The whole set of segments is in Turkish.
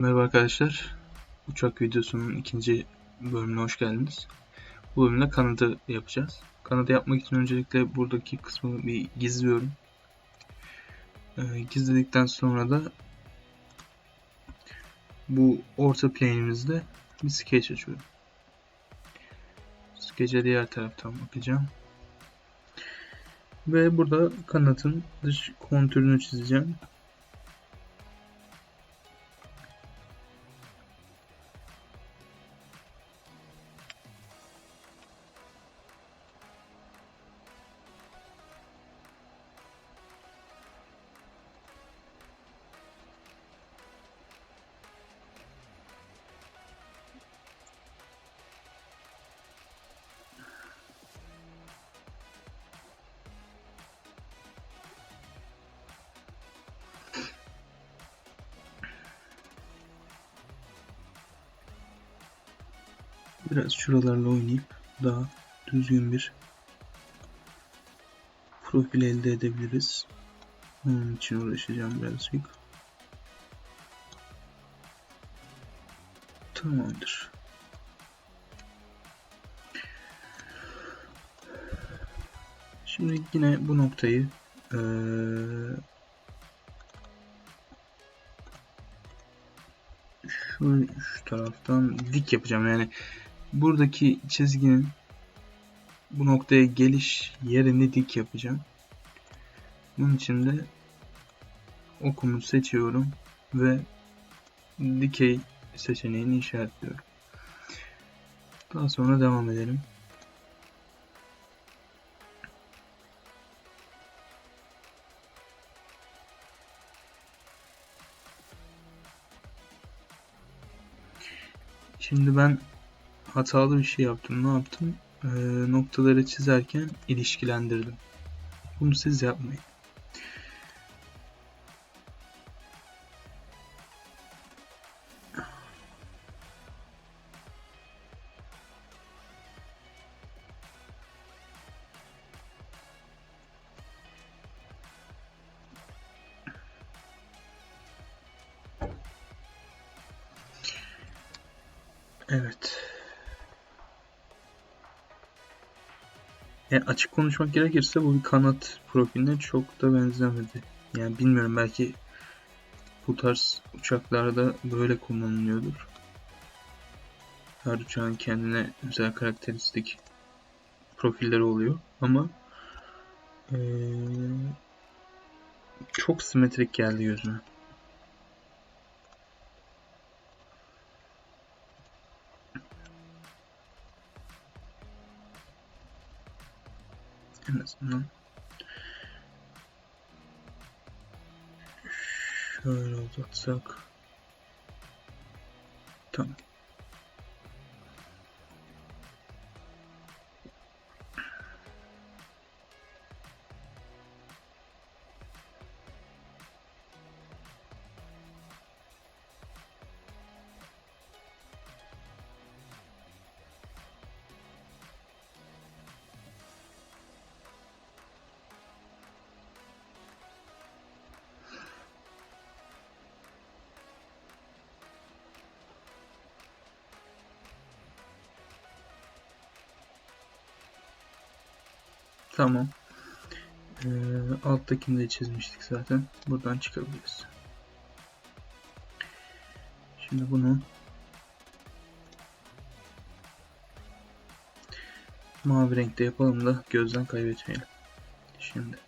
Merhaba arkadaşlar. Uçak videosunun ikinci bölümüne hoş geldiniz. Bu bölümde kanadı yapacağız. Kanadı yapmak için öncelikle buradaki kısmı bir gizliyorum. Ee, gizledikten sonra da bu orta plane'imizde bir sketch açıyorum. Sketch'e diğer taraftan bakacağım. Ve burada kanatın dış kontürünü çizeceğim. Biraz şuralarla oynayıp daha düzgün bir profil elde edebiliriz. Onun için uğraşacağım birazcık. Tamamdır. Şimdi yine bu noktayı eee, şu, şu taraftan dik yapacağım. Yani buradaki çizginin bu noktaya geliş yerini dik yapacağım. Bunun için de okumu seçiyorum ve dikey seçeneğini işaretliyorum. Daha sonra devam edelim. Şimdi ben hatalı bir şey yaptım. Ne yaptım? Ee, noktaları çizerken ilişkilendirdim. Bunu siz yapmayın. Evet. Yani açık konuşmak gerekirse bu bir kanat profiline çok da benzemedi. Yani bilmiyorum belki bu tarz uçaklarda böyle kullanılıyordur. Her uçağın kendine özel karakteristik profilleri oluyor ama eee, çok simetrik geldi gözüme. En azından şöyle uzatsak Tamam. Ee, alttakini de çizmiştik zaten. Buradan çıkabiliriz. Şimdi bunu mavi renkte yapalım da gözden kaybetmeyelim. Şimdi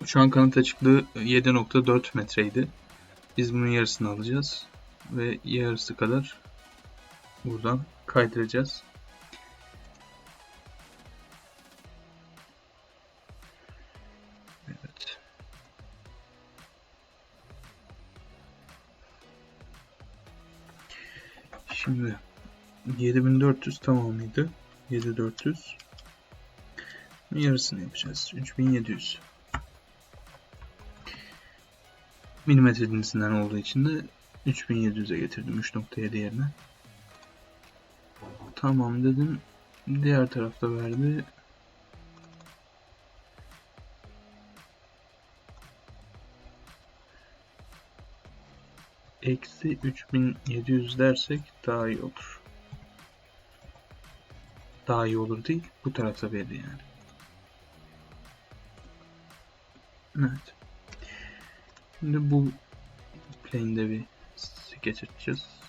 Uçağın kanat açıklığı 7.4 metreydi. Biz bunun yarısını alacağız ve yarısı kadar buradan kaydıracağız. Evet. Şimdi 7400 tamamıydı. 7400 yarısını yapacağız. 3700 milimetre cinsinden olduğu için de 3700'e getirdim 3.7 yerine. Tamam dedim. Diğer tarafta verdi. Eksi 3700 dersek daha iyi olur. Daha iyi olur değil. Bu tarafta verdi yani. Evet. Şimdi bu plane'de bir skeç açacağız.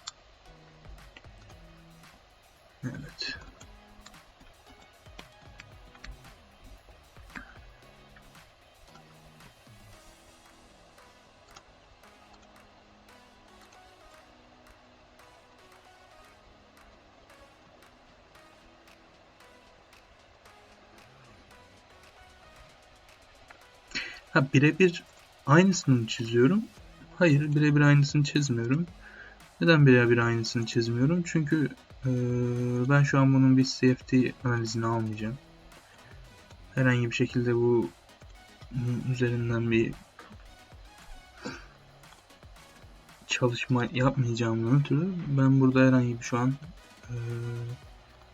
Ha birebir aynısını çiziyorum. Hayır birebir aynısını çizmiyorum. Neden birebir aynısını çizmiyorum? Çünkü e, ben şu an bunun bir CFD analizini almayacağım. Herhangi bir şekilde bu üzerinden bir çalışma yapmayacağımdan ötürü ben burada herhangi bir şu an e,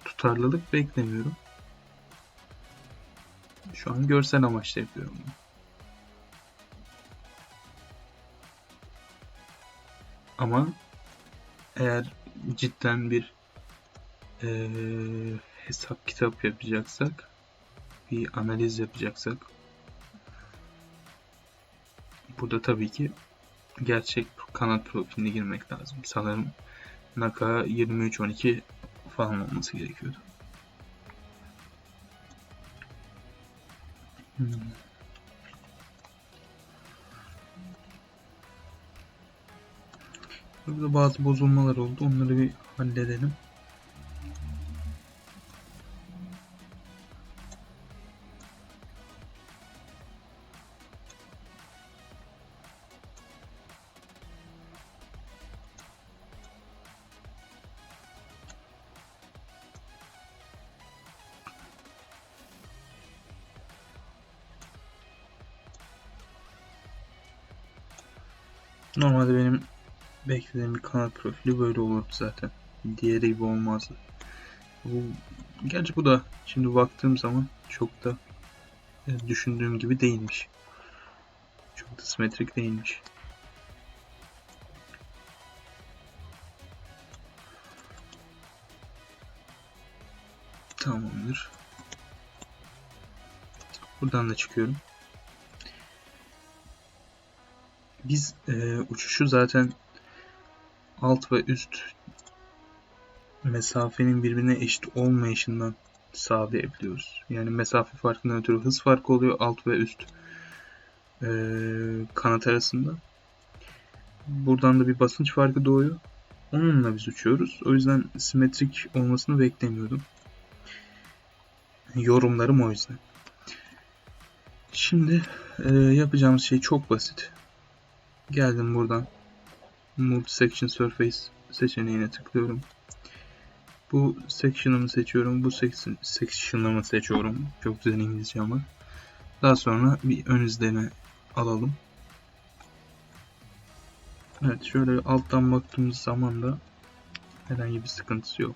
tutarlılık beklemiyorum. Şu an görsel amaçla yapıyorum bunu. Ama eğer cidden bir e, hesap kitap yapacaksak, bir analiz yapacaksak, burada tabii ki gerçek kanat profiline girmek lazım. Sanırım Naka 23-12 falan olması gerekiyordu. Hmm. Burada bazı bozulmalar oldu. Onları bir halledelim. Normalde benim beklediğim bir kanat profili böyle olurdu zaten. Diğeri gibi olmazdı. Bu, gerçi bu da şimdi baktığım zaman çok da e, düşündüğüm gibi değilmiş. Çok da simetrik değilmiş. Tamamdır. Buradan da çıkıyorum. Biz e, uçuşu zaten alt ve üst mesafenin birbirine eşit olmayışından sağlayabiliyoruz. Yani mesafe farkından ötürü hız farkı oluyor alt ve üst e, kanat arasında. Buradan da bir basınç farkı doğuyor. Onunla biz uçuyoruz. O yüzden simetrik olmasını beklemiyordum. Yorumlarım o yüzden. Şimdi e, yapacağımız şey çok basit. Geldim buradan. Multi Section Surface seçeneğine tıklıyorum. Bu section'ımı seçiyorum. Bu section, section'ımı seçiyorum. Çok güzel İngilizce ama. Daha sonra bir ön izleme alalım. Evet şöyle alttan baktığımız zaman da herhangi bir sıkıntısı yok.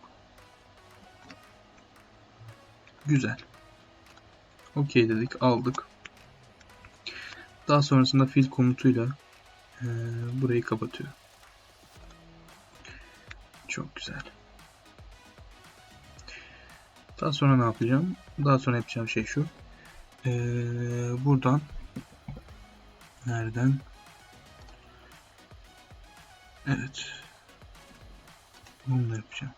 Güzel. Okey dedik aldık. Daha sonrasında fill komutuyla e, burayı kapatıyor. Çok güzel. Daha sonra ne yapacağım? Daha sonra yapacağım şey şu. Ee, buradan nereden? Evet. Bunu da yapacağım.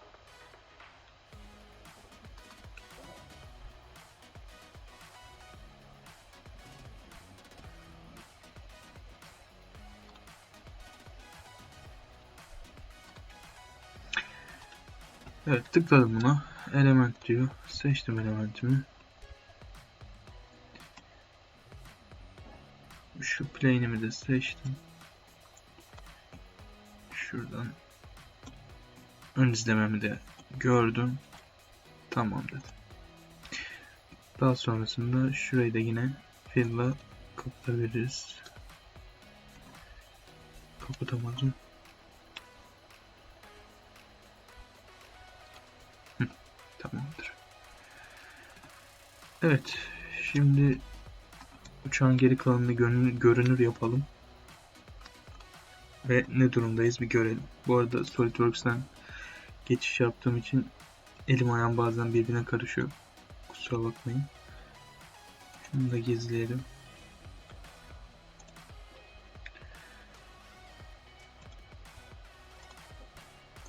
Evet tıkladım buna. Element diyor. Seçtim elementimi. Şu plane'imi de seçtim. Şuradan ön izlememi de gördüm. Tamam dedim. Daha sonrasında şurayı da yine fill'la kapatabiliriz. Kapatamadım. Tamamdır. Evet. Şimdi uçağın geri kalanını görünür, yapalım. ve ne durumdayız bir görelim. Bu arada SolidWorks'ten geçiş yaptığım için elim ayağım bazen birbirine karışıyor. Kusura bakmayın. Şunu da gizleyelim.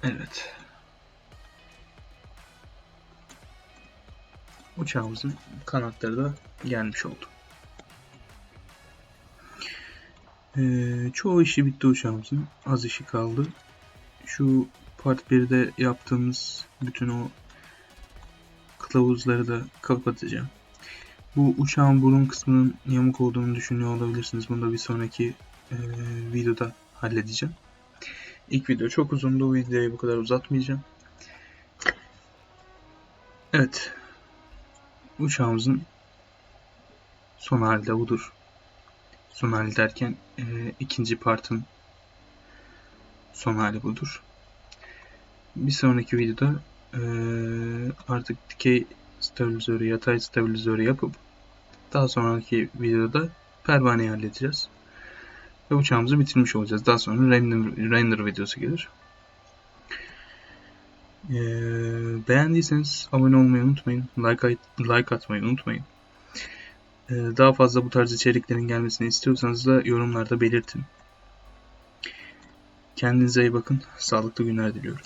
Evet. Uçağımızın kanatları da gelmiş oldu. Ee, çoğu işi bitti uçağımızın. Az işi kaldı. Şu part 1'de yaptığımız bütün o kılavuzları da kapatacağım. Bu uçağın burun kısmının yamuk olduğunu düşünüyor olabilirsiniz. Bunu da bir sonraki e, videoda halledeceğim. İlk video çok uzundu. Bu videoyu bu kadar uzatmayacağım. Evet. Uçağımızın son hali de budur. Son hali derken e, ikinci partın son hali budur. Bir sonraki videoda e, artık dikey stabilizörü, yatay stabilizörü yapıp daha sonraki videoda pervaneyi halledeceğiz. Ve uçağımızı bitirmiş olacağız. Daha sonra render, render videosu gelir. Ee, beğendiyseniz abone olmayı unutmayın. Like, like atmayı unutmayın. Ee, daha fazla bu tarz içeriklerin gelmesini istiyorsanız da yorumlarda belirtin. Kendinize iyi bakın. Sağlıklı günler diliyorum.